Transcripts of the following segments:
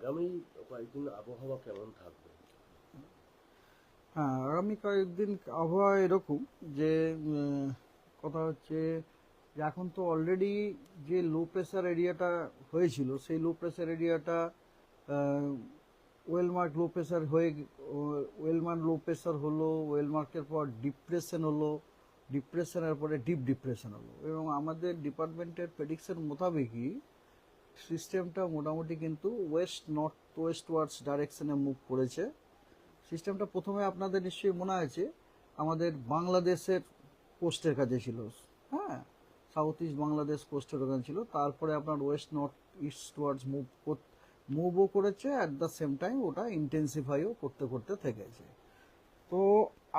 আগামী কয়েকদিন আবহাওয়া কেমন থাকবে? হ্যাঁ আগামী কয়েকদিন আবহাওয়া এরকম যে কথা হচ্ছে যে এখন তো অলরেডি যে লো প্রেসার এরিয়াটা হয়েছিল, সেই লো প্রেসার এরিয়াটা ওয়েলমার্ক লো প্রেসার হয়ে ওয়েলমার্ক লো প্রেসার হলো ওয়েলমার্কের পর ডিপ্রেশন হলো ডিপ্রেশনের পরে ডিপ ডিপ্রেশন হলো। এবং আমাদের ডিপার্টমেন্টের প্রেডিকশন মোতাবেকই সিস্টেমটা মোটামুটি কিন্তু ওয়েস্ট, নর্থ, ওয়েস্ট ওয়ার্ডস ডাইরেকশনে মুভ করেছে। সিস্টেমটা প্রথমে আপনাদের নিশ্চয়ই মনে আছে, আমাদের বাংলাদেশের কোস্টের কাছে ছিল। হ্যাঁ সাউথ ইস্ট বাংলাদেশ কোস্টের ওখানে ছিল। তারপরে আপনার west, north, eastwards move মুভও করেছে অ্যাট দ্য সেম টাইম ওটা ইন্টেন্সিফাইও করতে করতে থেকেছে। তো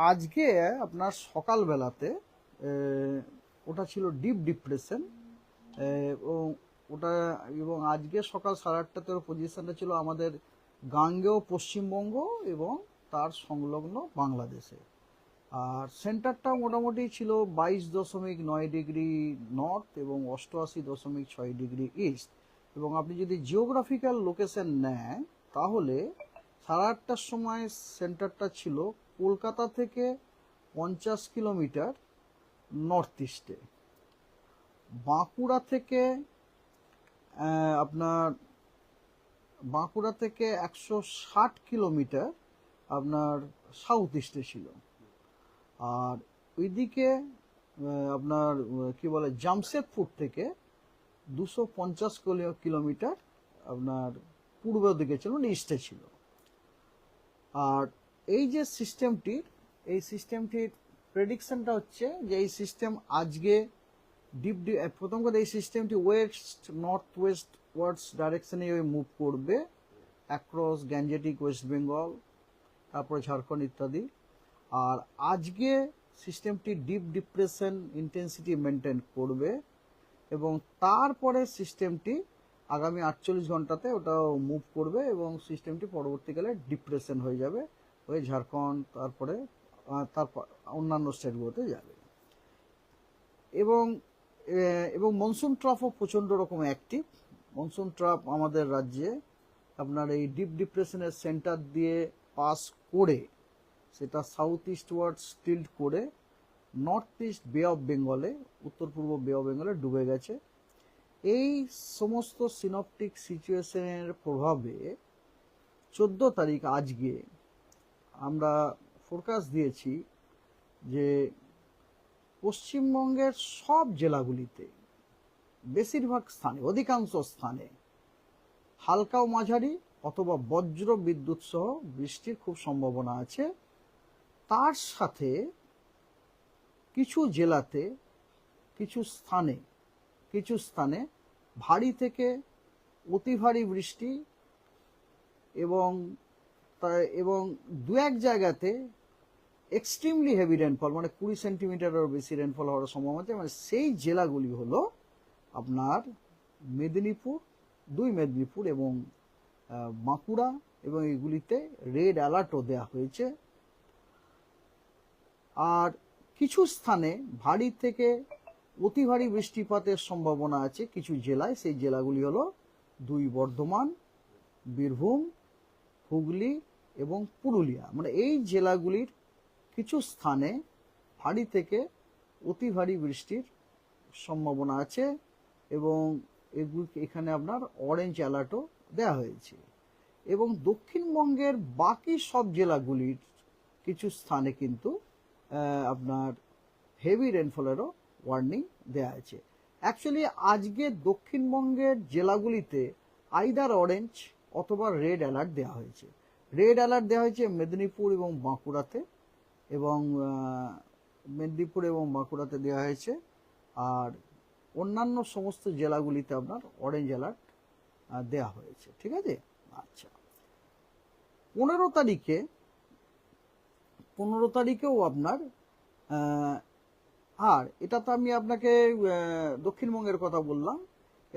আজকে আপনার সকালবেলাতে ওটা ছিল ডিপ ডিপ্রেশন এবং ওটা এবং আজকে সকাল সাড়ে আটটাতে পজিশনটা ছিল আমাদের গাঙ্গেয় পশ্চিমবঙ্গ এবং তার সংলগ্ন বাংলাদেশে। আর সেন্টারটা মোটামুটি ছিল বাইশ দশমিক নয় ডিগ্রি নর্থ এবং অষ্টআশি দশমিক ছয় ডিগ্রি ইস্ট। এবং আপনি যদি জিওগ্রাফিক্যাল লোকেশন নেন, তাহলে সাড়ে আটটার সময় সেন্টারটা ছিল কলকাতা থেকে পঞ্চাশ কিলোমিটার নর্থ ইস্টে। বাঁকুড়া থেকে আপনার বাঁকুড়া থেকে একশো ষাট কিলোমিটার আপনার সাউথ ইস্টে ছিল। আর ওইদিকে আপনার কি বলে, জামশেদপুর থেকে দুশো পঞ্চাশ কিলোমিটার আপনার পূর্ব দিকে ছিল ইস্টে ছিল। আর এই যে সিস্টেমটির এই সিস্টেমটির প্রেডিকশনটা হচ্ছে যে, এই সিস্টেম আজকে ডিপ প্রথম কথা, এই সিস্টেমটি ওয়েস্ট নর্থ ওয়েস্ট ওয়ার্ডস ডাইরেকশনে মুভ করবে অ্যাক্রস গ্যাঞ্জেটিক ওয়েস্ট বেঙ্গল তারপরে ঝাড়খণ্ড ইত্যাদি। আর আজকে সিস্টেমটি ডিপ ডিপ্রেশন ইন্টেন্সিটি মেনটেন করবে, এবং তারপরে সিস্টেমটি আগামী আটচল্লিশ ঘন্টাতে ওটা মুভ করবে, এবং সিস্টেমটি পরবর্তীকালে ডিপ্রেশন হয়ে যাবে হয়ে ঝাড়খণ্ড তারপরে তারপর অন্যান্য স্টেটগুলোতে যাবে। এবং এবং মনসুন ট্রাফও প্রচণ্ড রকম অ্যাক্টিভ মনসুন ট্রাফ আমাদের রাজ্যে আপনার এই ডিপ ডিপ্রেশনের সেন্টার দিয়ে পাস করে, সেটা সাউথ ইস্ট ওয়ার্ড স্টিল্ড করে নর্থ ইস্ট বে অফ বেঙ্গলে উত্তর পূর্ব বে অফ বেঙ্গলে ডুবে গেছে। এই সমস্ত সিনপটিক সিচুয়েশনের প্রভাবে চোদ্দ তারিখ আজকে আমরা ফোরকাস্ট দিয়েছি যে পশ্চিমবঙ্গের সব জেলাগুলিতে, বেশিরভাগ স্থানে, অধিকাংশ স্থানে হালকা ও মাঝারি অথবা বজ্র বিদ্যুৎ সহ বৃষ্টির খুব সম্ভাবনা আছে। তার সাথে কিছু জেলাতে কিছু স্থানে কিছু স্থানে ভারী থেকে অতি ভারী বৃষ্টি এবং এবং দু এক জায়গাতে এক্সট্রিমলি হেভি রেনফল মানে কুড়ি সেন্টিমিটারেরও বেশি রেনফল হওয়ার সম্ভাবনা আছে। মানে সেই জেলাগুলি হলো আপনার মেদিনীপুর, দুই মেদিনীপুর এবং বাঁকুড়া এবং এগুলিতে রেড অ্যালার্টও দেওয়া হয়েছে। আর কিছু স্থানে ভারী থেকে অতি ভারী বৃষ্টিপাতের সম্ভাবনা আছে কিছু জেলায়। সেই জেলাগুলি হলো দুই বর্ধমান, বীরভূম, হুগলি এবং পুরুলিয়া। মানে এই জেলাগুলির কিছু স্থানে ভারী থেকে অতি ভারী বৃষ্টির সম্ভাবনা আছে এবং এগুলি এখানে আপনার অরেঞ্জ অ্যালার্টও দেওয়া হয়েছে। এবং দক্ষিণবঙ্গের বাকি সব জেলাগুলির কিছু স্থানে কিন্তু আপনার হেভি রেনফলেরও ওয়ার্নিং দেওয়া আছে। অ্যাকচুয়ালি আজকে দক্ষিণবঙ্গের জেলাগুলিতে আইদার অরেঞ্জ অথবা রেড অ্যালার্ট দেওয়া হয়েছে। রেড অ্যালার্ট দেওয়া হয়েছে মেদিনীপুর এবং বাঁকুড়াতে। এবং মেদিনীপুর এবং বাঁকুড়াতে দেওয়া হয়েছে। আর অন্যান্য সমস্ত জেলাগুলিতে আপনার অরেঞ্জ অ্যালার্ট দেওয়া হয়েছে। ঠিক আছে? আচ্ছা। পনেরো তারিখে, পনেরো তারিখেও আপনার আর এটা তো আমি আপনাকে দক্ষিণবঙ্গের কথা বললাম।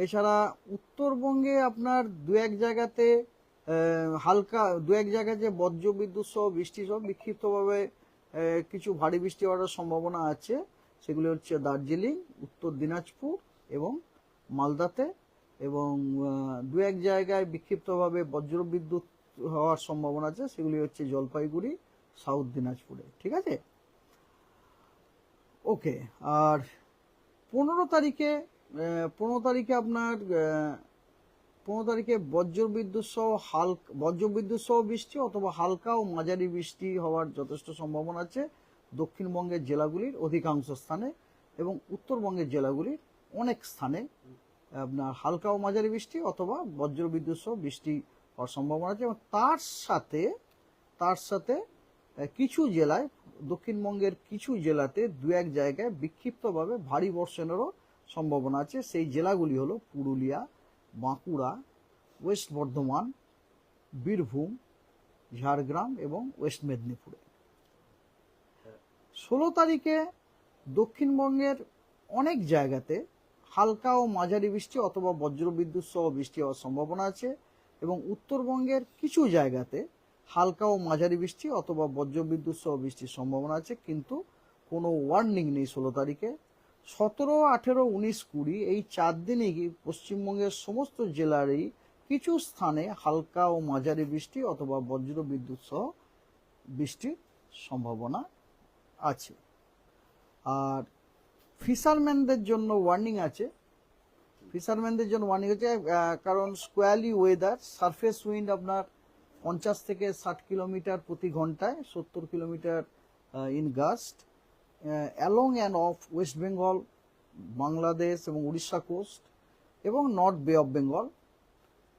এছাড়া উত্তরবঙ্গে আপনার দু এক জায়গাতে হালকা, দু এক জায়গায় যে বজ্র বিদ্যুৎ সহ বৃষ্টি সহ বিক্ষিপ্তভাবে কিছু ভারী বৃষ্টি হওয়ার সম্ভাবনা আছে। সেগুলি হচ্ছে দার্জিলিং, উত্তর দিনাজপুর এবং মালদাতে এবং দু এক জায়গায় বিক্ষিপ্তভাবে বজ্রবিদ্যুৎ হওয়ার সম্ভাবনা আছে। সেগুলি হচ্ছে জলপাইগুড়ি, সাউথ দিনাজপুরে। ঠিক আছে? ওকে, আর পনেরো তারিখে পনেরো তারিখে আপনার পনেরো তারিখে বজ্রবিদ্যুৎ সহ হালকা, বজ্রবিদ্যুৎ সহ বৃষ্টি অথবা হালকা ও মাঝারি বৃষ্টি হওয়ার যথেষ্ট সম্ভাবনা আছে দক্ষিণবঙ্গের জেলাগুলির অধিকাংশ স্থানে এবং উত্তরবঙ্গের জেলাগুলির অনেক স্থানে। আপনার হালকা ও মাঝারি বৃষ্টি অথবা বজ্রবিদ্যুৎ সহ বৃষ্টি হওয়ার সম্ভাবনা আছে এবং তার সাথে তার সাথে কিছু জেলায়, দক্ষিণবঙ্গের কিছু জেলাতে দু এক জায়গায় বিক্ষিপ্তভাবে ভারী বর্ষণেরও সম্ভাবনা আছে। সেই জেলাগুলি হলো পুরুলিয়া বাঁকুড়া, ওয়েস্ট বর্ধমান, বীরভূম, ঝাড়গ্রাম এবং ওয়েস্ট মেদিনীপুরে। ষোলো তারিখে দক্ষিণবঙ্গের অনেক জায়গাতে হালকা ও মাঝারি বৃষ্টি অথবা বজ্রবিদ্যুৎ সহ বৃষ্টি হওয়ার সম্ভাবনা আছে এবং উত্তরবঙ্গের কিছু জায়গাতে হালকা ও মাঝারি বৃষ্টি অথবা বজ্রবিদ্যুৎ সহ বৃষ্টির সম্ভাবনা আছে, কিন্তু কোনো ওয়ার্নিং নেই ষোলো তারিখে। সতেরো, আঠেরো, উনিশ, কুড়ি এই চার দিনই কি পশ্চিমবঙ্গের সমস্ত জেলারই কিছু স্থানে হালকা ও মাঝারি বৃষ্টি অথবা বজ্র বিদ্যুৎ সহ বৃষ্টির সম্ভাবনা আছে। আর ফিশারম্যানদের জন্য ওয়ার্নিং আছে। ফিশারম্যানদের জন্য ওয়ার্নিং আছে কারণ স্কোয়ালি ওয়েদার সারফেস উইন্ড আপনার পঞ্চাশ থেকে ষাট কিলোমিটার প্রতি ঘন্টায়, সত্তর kilometre in gust along and off West Bengal Bangladesh এবং উড়িষ্যা কোস্ট এবং north Bay of Bengal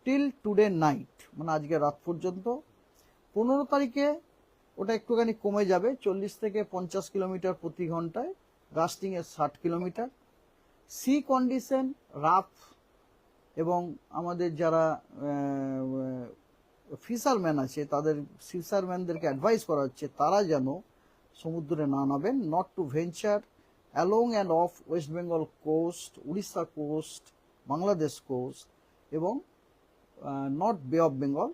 till today night মানে আজকে রাত পর্যন্ত। পনেরো তারিখে ওটা একটুখানি কমে যাবে, চল্লিশ থেকে পঞ্চাশ কিলোমিটার প্রতি ঘন্টায় এর ষাট কিলোমিটার। সি কন্ডিশন রাফ এবং আমাদের যারা ফিশারম্যান আছে, তাদের ফিশারম্যানদেরকে অ্যাডভাইস করা হচ্ছে, তারা যেন সমুদ্রে না নামেন not to venture along and off West Bengal coast Orissa coast Bangladesh coast এবং north Bay of Bengal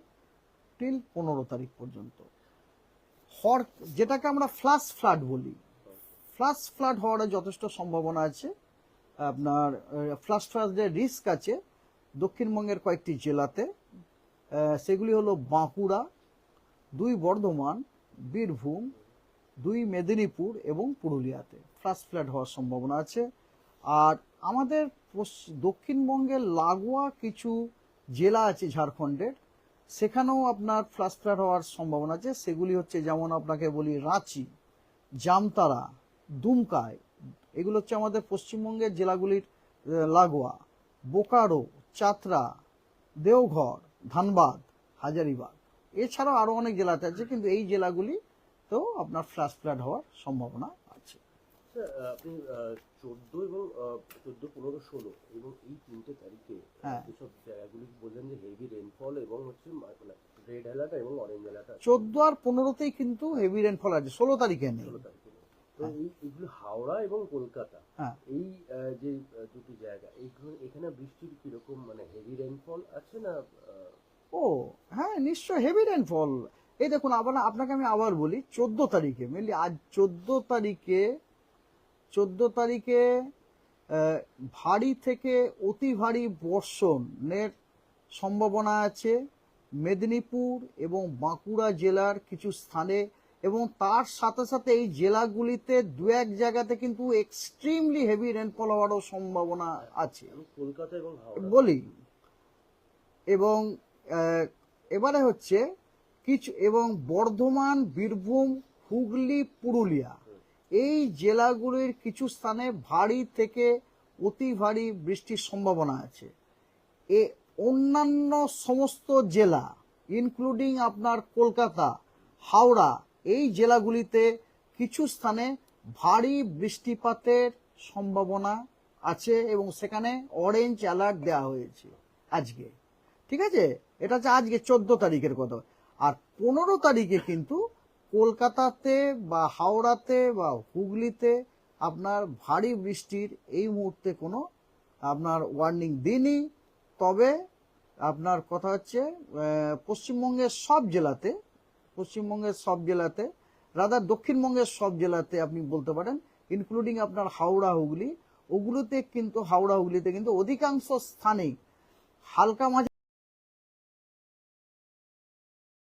till পনেরো তারিখ পর্যন্ত। হর, যেটাকে আমরা ফ্লাশ ফ্লাড বলি। ফ্লাশ ফ্লাড হওয়ার যথেষ্ট সম্ভাবনা আছে। আপনার ফ্লাশ ফ্লাডের রিস্ক আছে দক্ষিণবঙ্গের কয়েকটি জেলাতে। সেগুলি হলো বাঁকুড়া, দুই বর্ধমান, বীরভূম দুই মেদিনীপুর এবং পুরুলিয়াতে। ফ্লাশ ফ্লাড হওয়ার সম্ভাবনা আছে। আর আমাদের দক্ষিণবঙ্গের লাগোয়া কিছু জেলা আছে ঝাড়খণ্ডের। সেখানেও আপনার ফ্লাশ ফ্লাড হওয়ার সম্ভাবনা আছে। সেগুলি হচ্ছে যেমন আপনাকে বলি রাঁচি, জামতারা, দুমকায়। এগুলো হচ্ছে আমাদের পশ্চিমবঙ্গের জেলাগুলির লাগোয়া। বোকারো, চাতরা, দেওঘর, ধানবাদ, হাজারিবাগ। এছাড়াও আরও অনেক জেলাতে আছে, কিন্তু এই জেলাগুলি তো আপনার ফ্ল্যাশ ফ্লাড হওয়ার সম্ভাবনা আছে। আপনি চোদ্দ এবং চোদ্দ পনেরো ষোলো এবং এই তিনটে তারিখে হ্যাঁ। যেসব জায়গাগুলি বললেন যে হেভি রেনফল এবং হচ্ছে রেড অ্যালার্ট এবং অরেঞ্জ অ্যালার্ট চোদ্দ আর পনেরোতেই কিন্তু হেভি রেনফল আছে ষোলো তারিখে নেই। ষোলো তারিখে তো এই এগুলো হাওড়া এবং কলকাতা হ্যাঁ। এই যে দুটি জায়গা এইগুলো এখানে বৃষ্টির কীরকম মানে হেভি রেনফল আছে না ও হ্যাঁ নিশ্চয় হেভি রেনফল এই দেখুন আবার আপনাকে আমি আবার বলি চোদ্দ তারিখে মেনলি আজ চোদ্দ তারিখে চোদ্দ তারিখে ভারী থেকে অতি ভারী বর্ষণের সম্ভাবনা আছে। মেদিনীপুর এবং বাঁকুড়া জেলার কিছু স্থানে এবং তার সাথে সাথে এই জেলাগুলিতে দু এক জায়গাতে কিন্তু এক্সট্রিমলি হেভি রেনফল হওয়ারও সম্ভাবনা আছে। আমি কলকাতা এবং বলি এবং এবারে হচ্ছে কিছু এবং বর্ধমান, বীরভূম, হুগলি, পুরুলিয়া। এই জেলাগুলির কিছু স্থানে ভারী থেকে অতি ভারী বৃষ্টির সম্ভাবনা আছে। এ অন্যান্য সমস্ত জেলা ইনক্লুডিং আপনার কলকাতা, হাওড়া, এই জেলাগুলিতে কিছু স্থানে ভারী বৃষ্টিপাতের সম্ভাবনা আছে এবং সেখানে অরেঞ্জ অ্যালার্ট দেওয়া হয়েছে আজকে। ঠিক আছে? এটা হচ্ছে আজকে চোদ্দ তারিখের কথা। আর পনেরো তারিখে কিন্তু কলকাতাতে বা হাওড়াতে বা হুগলিতে আপনার ভারী বৃষ্টির এই মুহূর্তে কোনো আপনার ওয়ার্নিং দিনই তবে আপনার কথা হচ্ছে পশ্চিমবঙ্গের সব জেলাতে, পশ্চিমবঙ্গের সব জেলাতে রাদার দক্ষিণবঙ্গের সব জেলাতে আপনি বলতে পারেন ইনক্লুডিং আপনার হাওড়া, হুগলি, ওগুলোতে কিন্তু, হাওড়া, হুগলিতে কিন্তু অধিকাংশ স্থানেই হালকা মাঝে